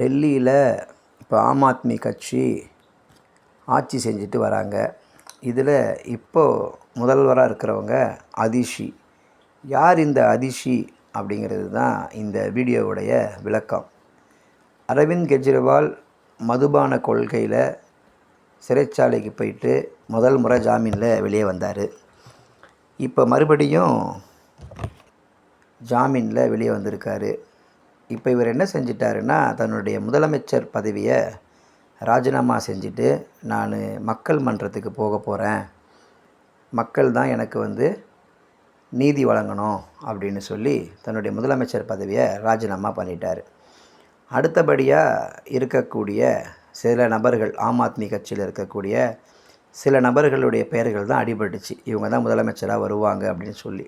டெல்லியில் இப்போ ஆம் ஆத்மி கட்சி ஆட்சி செஞ்சுட்டு வராங்க. இதில் இப்போது முதல்வராக இருக்கிறவங்க அதிஷி. யார் இந்த அதிஷி அப்படிங்கிறது தான் இந்த வீடியோவுடைய விளக்கம். அரவிந்த் கெஜ்ரிவால் மதுபான கொள்கையில் சிறைச்சாலைக்கு போயிட்டு முதல் முறை ஜாமீனில் வெளியே வந்தார். இப்போ மறுபடியும் ஜாமீனில் வெளியே வந்திருக்காரு. இப்போ இவர் என்ன செஞ்சிட்டாருன்னா தன்னுடைய முதலமைச்சர் பதவியை ராஜினாமா செஞ்சுட்டு நான் மக்கள் மன்றத்துக்கு போக போகிறேன் மக்கள் தான் எனக்கு வந்து நீதி வழங்கணும் அப்படின்னு சொல்லி தன்னுடைய முதலமைச்சர் பதவியை ராஜினாமா பண்ணிட்டார். அடுத்தபடியாக இருக்கக்கூடிய சில நபர்கள் ஆம் ஆத்மி கட்சியில் இருக்கக்கூடிய சில நபர்களுடைய பெயர்கள் தான் அடிபட்டுச்சு. இவங்க தான் முதலமைச்சராக வருவாங்க அப்படின்னு சொல்லி.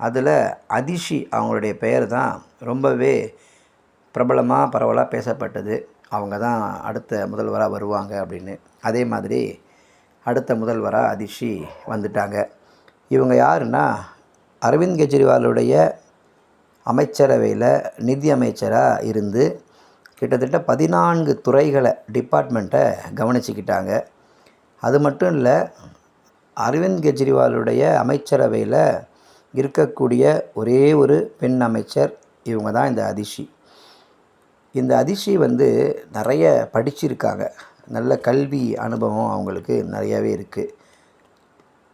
அதில் அதிஷி அவங்களுடைய பெயர் தான் ரொம்பவே பிரபலமாக பரவலாக பேசப்பட்டது. அவங்க தான் அடுத்த முதல்வராக வருவாங்க அப்படின்னு. அதே மாதிரி அடுத்த முதல்வராக அதிஷி வந்துட்டாங்க. இவங்க யாருன்னா அரவிந்த் கெஜ்ரிவாலுடைய அமைச்சரவையில் நிதி அமைச்சராக இருந்து கிட்டத்தட்ட பதினான்கு துறைகளை டிபார்ட்மெண்ட்டை கவனிச்சிக்கிட்டாங்க. அது மட்டும் இல்லை அரவிந்த் கெஜ்ரிவாலுடைய அமைச்சரவையில் இருக்கக்கூடிய ஒரே ஒரு பெண் அமைச்சர் இவங்க தான் இந்த அதிஷி. இந்த அதிஷி வந்து நிறைய படிச்சிருக்காங்க. நல்ல கல்வி அனுபவம் அவங்களுக்கு நிறையாவே இருக்குது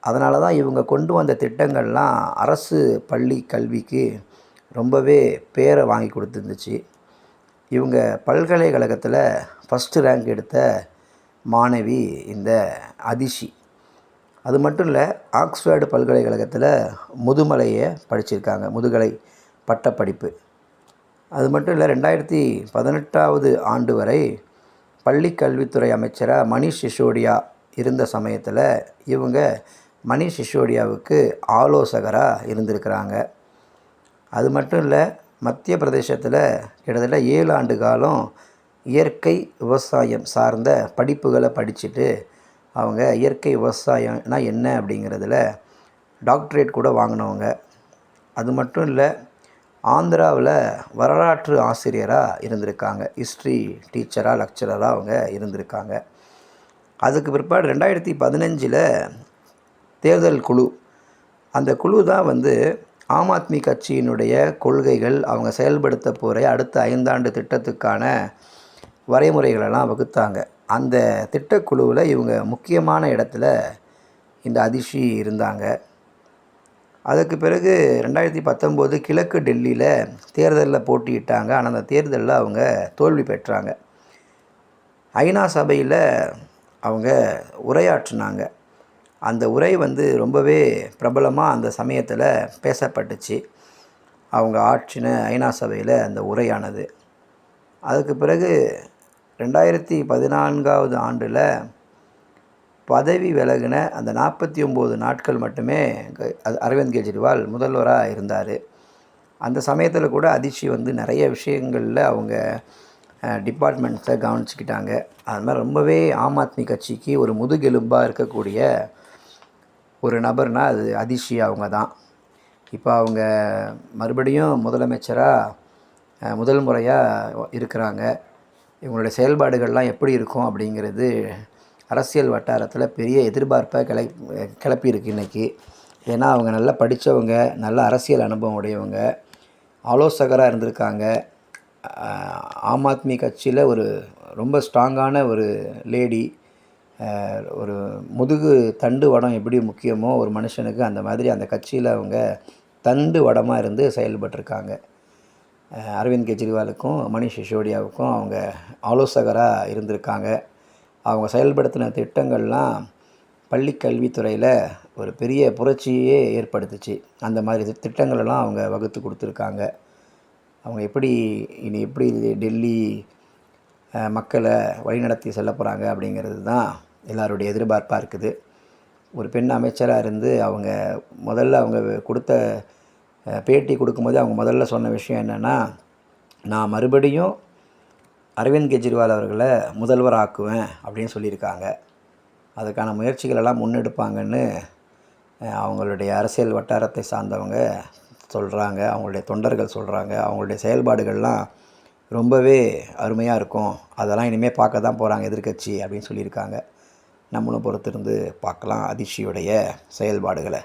அதனால தான் இவங்க கொண்டு வந்த திட்டங்கள்லாம் அரசு பள்ளி கல்விக்கு ரொம்பவே பேரை வாங்கி கொடுத்துருந்துச்சு. இவங்க பல்கலைக்கழகத்தில் ஃபஸ்ட்டு ரேங்க் எடுத்த மாணவி இந்த அதிஷி. அது மட்டும் இல்லை ஆக்ஸ்ஃபோர்டு பல்கலைக்கழகத்தில் முதுமலையை படிச்சிருக்காங்க முதுகலை பட்டப்படிப்பு. அது மட்டும் இல்லை ரெண்டாயிரத்தி பதினெட்டாவது ஆண்டு வரை பள்ளி கல்வித்துறை அமைச்சராக மணிஷ் சிசோடியா இருந்த சமயத்தில் இவங்க மணிஷ் சிசோடியாவுக்கு ஆலோசகராக இருந்திருக்கிறாங்க. அது மட்டும் இல்லை மத்திய பிரதேசத்தில் கிட்டத்தட்ட ஏழு ஆண்டு காலம் இயற்கை விவசாயம் சார்ந்த படிப்புகளை படிச்சுட்டு அவங்க இயற்கை விவசாயம்னா என்ன அப்படிங்கிறதுல டாக்டரேட் கூட வாங்கினவங்க. அது மட்டும் இல்லை ஆந்திராவில் வரலாற்று ஆசிரியராக இருந்திருக்காங்க. ஹிஸ்ட்ரி டீச்சராக லெக்சரராக அவங்க இருந்திருக்காங்க. அதுக்கு பிற்பாடு ரெண்டாயிரத்தி பதினஞ்சில் தேர்தல் குழு. அந்த குழு தான் வந்து ஆம் ஆத்மி கட்சியினுடைய கொள்கைகள் அவங்க செயல்படுத்த போகிற அடுத்த ஐந்தாண்டு திட்டத்துக்கான வரைமுறைகளெல்லாம் வகுத்தாங்க. அந்த திட்டக்குழுவில் இவங்க முக்கியமான இடத்துல இந்த அதிஷி இருந்தாங்க. அதுக்கு பிறகு ரெண்டாயிரத்தி பத்தொம்போது கிழக்கு டெல்லியில் தேர்தலில் போட்டியிட்டாங்க. ஆனால் அந்த தேர்தலில் அவங்க தோல்வி பெற்றாங்க. ஐநா சபையில் அவங்க உரையாற்றினாங்க. அந்த உரை வந்து ரொம்பவே பிரபலமாக அந்த சமயத்தில் பேசப்பட்டுச்சு. அவங்க ஆற்றின ஐநா சபையில் அந்த உரையானது. அதுக்கு பிறகு ரெண்டாயிரத்தி பதினான்காவது ஆண்டில் பதவி விலகின அந்த நாற்பத்தி ஒம்பது நாட்கள் மட்டுமே க- அரவிந்த் கெஜ்ரிவால் முதல்வராக இருந்தார். அந்த சமயத்தில் கூட அதிர்ச்சி வந்து நிறைய விஷயங்களில் அவங்க டிபார்ட்மெண்ட்ஸை கவனிச்சுக்கிட்டாங்க. அது மாதிரி ரொம்பவே ஆம் ஆத்மி கட்சிக்கு ஒரு முதுகெலும்பாக இருக்கக்கூடிய ஒரு நபர்னால் அது அதிஷி அவங்க தான். இப்போ அவங்க மறுபடியும் முதலமைச்சராக முதல் முறையாக இருக்கிறாங்க. இவங்களுடைய செயல்பாடுகள்லாம் எப்படி இருக்கும் அப்படிங்கிறது அரசியல் வட்டாரத்தில் பெரிய எதிர்பார்ப்பை கிளை கிளப்பியிருக்கு இன்றைக்கி ஏன்னா அவங்க நல்லா படித்தவங்க நல்ல அரசியல் அனுபவம் உடையவங்க ஆலோசகராக இருந்திருக்காங்க. ஆம் ஆத்மி கட்சியில் ஒரு ரொம்ப ஸ்ட்ராங்கான ஒரு லேடி ஒரு முதுகு தண்டு வடம் எப்படி முக்கியமோ ஒரு மனுஷனுக்கு அந்த மாதிரி அந்த கட்சியில் அவங்க தண்டு வடமாக இருந்து செயல்பட்டிருக்காங்க. அரவிந்த் கெஜ்ரிவாலுக்கும் மணிஷ் சிசோடியாவுக்கும் அவங்க ஆலோசகராக இருந்திருக்காங்க. அவங்க செயல்படுத்தின திட்டங்கள்லாம் பள்ளி கல்வித்துறையில் ஒரு பெரிய புரட்சியே ஏற்படுத்துச்சு. அந்த மாதிரி திட்டங்களெல்லாம் அவங்க வகுத்து கொடுத்துருக்காங்க. அவங்க எப்படி இனி எப்படி டெல்லி மக்களை வழிநடத்தி செல்ல போகிறாங்க அப்படிங்கிறது தான் எல்லாருடைய எதிர்பார்ப்பாக இருக்குது. ஒரு பெண் அமைச்சராக இருந்து அவங்க முதல்ல அவங்க கொடுத்த பேட்டி கொடுக்கும்போது அவங்க முதல்ல சொன்ன விஷயம் என்னென்னா நான் மறுபடியும் அரவிந்த் கெஜ்ரிவால் அவர்களை முதல்வர் ஆக்குவேன் அப்படின்னு சொல்லியிருக்காங்க. அதுக்கான முயற்சிகளெல்லாம் முன்னெடுப்பாங்கன்னு அவங்களுடைய அரசியல் வட்டாரத்தை சார்ந்தவங்க சொல்கிறாங்க அவங்களுடைய தொண்டர்கள் சொல்கிறாங்க அவங்களுடைய செயல்பாடுகள்லாம் ரொம்பவே அருமையாக இருக்கும். அதெல்லாம் இனிமேல் பார்க்க தான் போகிறாங்க எதிர்க்கட்சி அப்படின்னு சொல்லியிருக்காங்க. நம்மளும் பொறுத்திருந்து பார்க்கலாம் அதிர்ச்சியுடைய செயல்பாடுகளை.